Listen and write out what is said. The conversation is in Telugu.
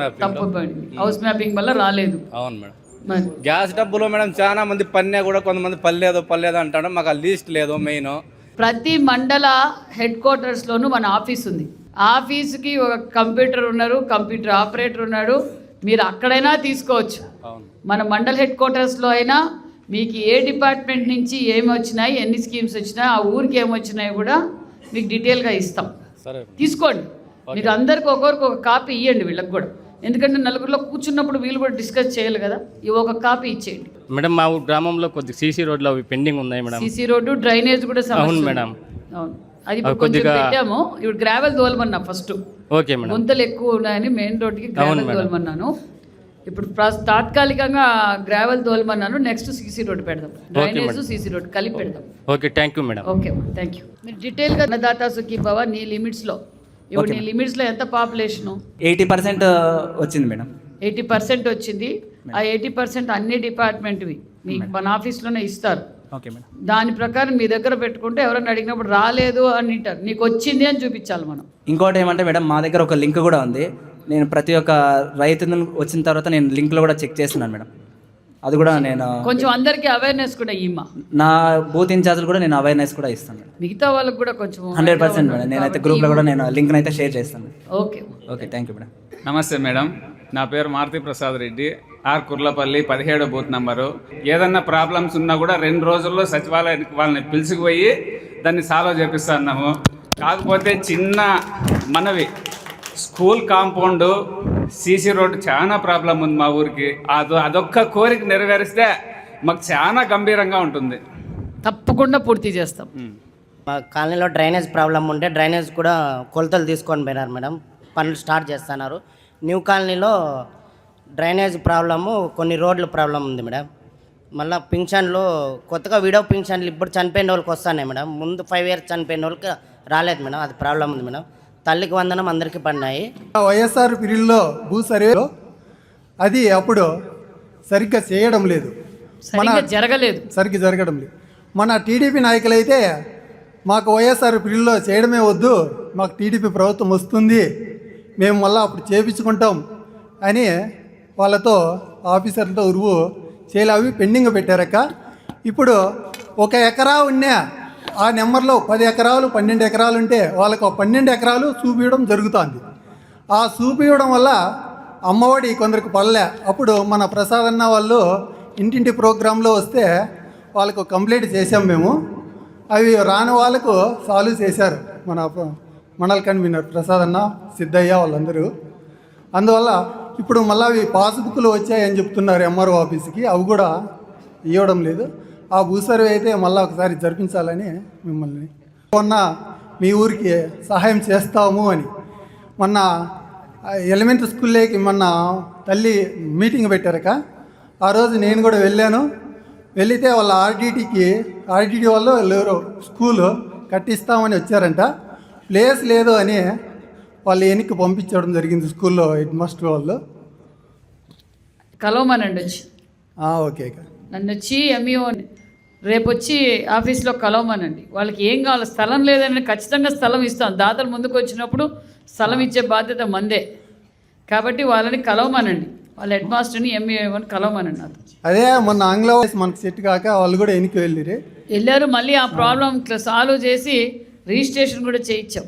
మ్యాపింగ్ హౌస్ మ్యాపింగ్ వల్ల రాలేదు. అవును మేడం. మరి. గ్యాస్ డబ్బులు మేడం చాలా మంది పన్నే కూడా కొంతమంది పర్లేదు పర్లేదు అంటాడు మాకు ఆ లీస్ట్ లేదు మెయిన్ ప్రతి మండల హెడ్ క్వార్టర్స్లోనూ మన ఆఫీస్ ఉంది. ఆఫీస్కి ఒక కంప్యూటర్ ఉన్నారు కంప్యూటర్ ఆపరేటర్ ఉన్నాడు. మీరు అక్కడైనా తీసుకోవచ్చు. అవును. మన మండల్ హెడ్ క్వార్టర్స్లో అయినా మీకు ఏ డిపార్ట్మెంట్ నుంచి ఏమి వచ్చినాయి ఎన్ని స్కీమ్స్ వచ్చినాయి ఆ ఊరికి ఏమి వచ్చినాయి కూడా మీకు డీటెయిల్గా ఇస్తాం. సరే తీసుకోండి. మీరు అందరికి ఒకరికి ఒక కాపీ ఇవ్వండి వీళ్ళకి కూడా. ఎందుకంటే నలుగురిలో కూర్చున్నప్పుడు వీళ్ళు కూడా డిస్కస్ చేయాలి కదా. ఈ ఒక కాపీ ఇచ్చేయండి. మేడం మా గ్రామంలో కొద్ది సీసీ రోడ్లు అవి పెండింగ్ ఉన్నాయి మేడం. సీసీ రోడ్డు డ్రైనేజ్ కూడా సమస్య అవును. మేడం. అవును. అది కొంచెం కొద్దిగా- పెట్టాము. ఇప్పుడు గ్రావెల్ తోలమన్నా ఫస్ట్ ఓకే మేడం. గుంతలు ఎక్కువ ఉన్నాయని మెయిన్ అవును గ్రావెల్ మేడం. తోలమన్నాను. ఇప్పుడు తాత్కాలికంగా గ్రావెల్ తోలమన్నాను. నెక్స్ట్ సీసీ రోడ్ పెడదాం. డ్రైనేజ్. సీసీ రోడ్ కలిపి పెడదాం. Okay thank you madam. Okay thank you మీరు డీటెయిల్గా అన్నదాత సుఖీభవ నీ లిమిట్స్లో ఇప్పుడు లిమిట్స్లో ఎంత పాపులేషను? ఎయిటీ పర్సెంట్ వచ్చింది మేడం. ఎయిటీ పర్సెంట్ వచ్చింది. ఆ ఎయిటీ పర్సెంట్ అన్ని డిపార్ట్మెంట్వి మీకు మన ఆఫీస్లోనే ఇస్తారు. Okay madam. దాని ప్రకారం మీ దగ్గర పెట్టుకుంటే ఎవరైనా అడిగినప్పుడు రాలేదు అని అంటారు. నీకు వచ్చింది అని చూపించాలి మనం. ఇంకోటి ఏమంటే మేడం మా దగ్గర ఒక లింక్ కూడా ఉంది. నేను ప్రతి ఒక్క రైతు వచ్చిన తర్వాత నేను లింక్లో కూడా చెక్ చేస్తున్నాను మేడం. అది కూడా నేను కొంచెం అందరికీ అవేర్నెస్ కూడా ఇమ్మా. నా బూత్ ఇన్ఛార్జ్లు కూడా నేను అవేర్నెస్ కూడా ఇస్తాను. మిగతా వాళ్ళకి కూడా కొంచెం హండ్రెడ్ పర్సెంట్ మేడం. నేనైతే గ్రూప్లో కూడా నేను లింక్ని అయితే షేర్ చేస్తాను. Okay okay thank you madam. నమస్తే మేడం. నా పేరు మారుతి ప్రసాద్ రెడ్డి. ఆర్ కుర్లపల్లి పదిహేడో బూత్ నంబరు ఏదన్నా ప్రాబ్లమ్స్ ఉన్నా కూడా రెండు రోజుల్లో సచివాలయానికి వాళ్ళని పిలుచుకుపోయి దాన్ని సాల్వ్ చేపిస్తున్నాము కాకపోతే చిన్న మనవి స్కూల్ కాంపౌండ్ సీసీ రోడ్డు చాలా ప్రాబ్లం ఉంది మా ఊరికి. అదో అదొక్క కోరిక నెరవేరిస్తే మాకు చాలా గంభీరంగా ఉంటుంది. తప్పకుండా పూర్తి చేస్తాం. మా కాలనీలో డ్రైనేజ్ ప్రాబ్లం ఉంటే డ్రైనేజ్ కూడా కొలతలు తీసుకొని పోయినారు మేడం. పనులు స్టార్ట్ చేస్తున్నారు. న్యూ కాలనీలో డ్రైనేజ్ ప్రాబ్లము కొన్ని రోడ్ల ప్రాబ్లం ఉంది మేడం. మళ్ళీ పింఛన్లు కొత్తగా విడో పింఛన్లు ఇప్పుడు చనిపోయిన వాళ్ళకి వస్తున్నాయి మేడం. ముందు ఫైవ్ ఇయర్స్ చనిపోయిన వాళ్ళకి రాలేదు మేడం. అది ప్రాబ్లం ఉంది మేడం. తల్లికి వందనం అందరికీ పడినాయి. వైఎస్ఆర్ పీరియడ్లో భూ సర్వేలో అది అప్పుడు సరిగ్గా చేయడం లేదు. సరిగ్గా జరగలేదు. సరిగ్గా జరగడం లేదు. మన టీడీపీ నాయకులైతే మాకు వైఎస్ఆర్ పీరియడ్లో చేయడమే వద్దు మాకు టీడీపీ ప్రభుత్వం వస్తుంది మేము మళ్ళీ అప్పుడు చేపించుకుంటాం అని వాళ్ళతో ఆఫీసర్లతో ఉరువు చేయలే అవి పెండింగ్ పెట్టారక్క. ఇప్పుడు ఒక ఎకరా ఉన్నా ఆ నెంబర్లో పది ఎకరాలు పన్నెండు ఎకరాలు ఉంటే వాళ్ళకు పన్నెండు ఎకరాలు చూపించడం జరుగుతుంది. ఆ చూపించడం వల్ల అమ్మఒడి కొందరికి పడలే. అప్పుడు మన ప్రసాద్ అన్న వాళ్ళు ఇంటింటి ప్రోగ్రాంలో వస్తే వాళ్ళకు కంప్లీట్ చేసాం మేము. అవి రాని వాళ్ళకు సాల్వ్ చేశారు మన మండల్ కన్వీనర్ ప్రసాద్ అన్న సిద్ధయ్య వాళ్ళందరూ. అందువల్ల ఇప్పుడు మళ్ళీ అవి పాస్బుక్లు వచ్చాయని చెప్తున్నారు ఎంఆర్ఓ ఆఫీస్కి. అవి కూడా ఇవ్వడం లేదు. ఆ భూ సర్వే అయితే మళ్ళీ ఒకసారి జరిపించాలని మిమ్మల్ని. మొన్న మీ ఊరికి సహాయం చేస్తాము అని. మొన్న ఎలిమెంటరీ స్కూల్లోకి మొన్న తల్లి మీటింగ్ పెట్టారక ఆ రోజు నేను కూడా వెళ్ళాను. వెళితే వాళ్ళ ఆర్డీటీకి ఆర్డీటీ వాళ్ళు ఎవరో స్కూలు కట్టిస్తామని వచ్చారంట. ప్లేస్ లేదు అని వాళ్ళు వెనక్కి పంపించడం జరిగింది స్కూల్లో హెడ్ మాస్టర్ వాళ్ళు. కలవమనండి వచ్చి ఓకే నన్ను వచ్చి ఎంఈఓ రేపు వచ్చి ఆఫీస్లో కలవమనండి. వాళ్ళకి ఏం కావాలి? స్థలం లేదని ఖచ్చితంగా స్థలం ఇస్తాం. దాతలు ముందుకు వచ్చినప్పుడు స్థలం ఇచ్చే బాధ్యత మందే. కాబట్టి వాళ్ళని కలవమనండి. వాళ్ళ హెడ్ మాస్టర్ని ఎంఈఓని కలవమనండి నాతో. అదే మొన్న ఆంగ్ల మనకు సెట్ కాక వాళ్ళు కూడా వెనక్కి వెళ్ళిరి వెళ్ళారు. మళ్ళీ ఆ ప్రాబ్లం సాల్వ్ చేసి రిజిస్ట్రేషన్ కూడా చేయించాం.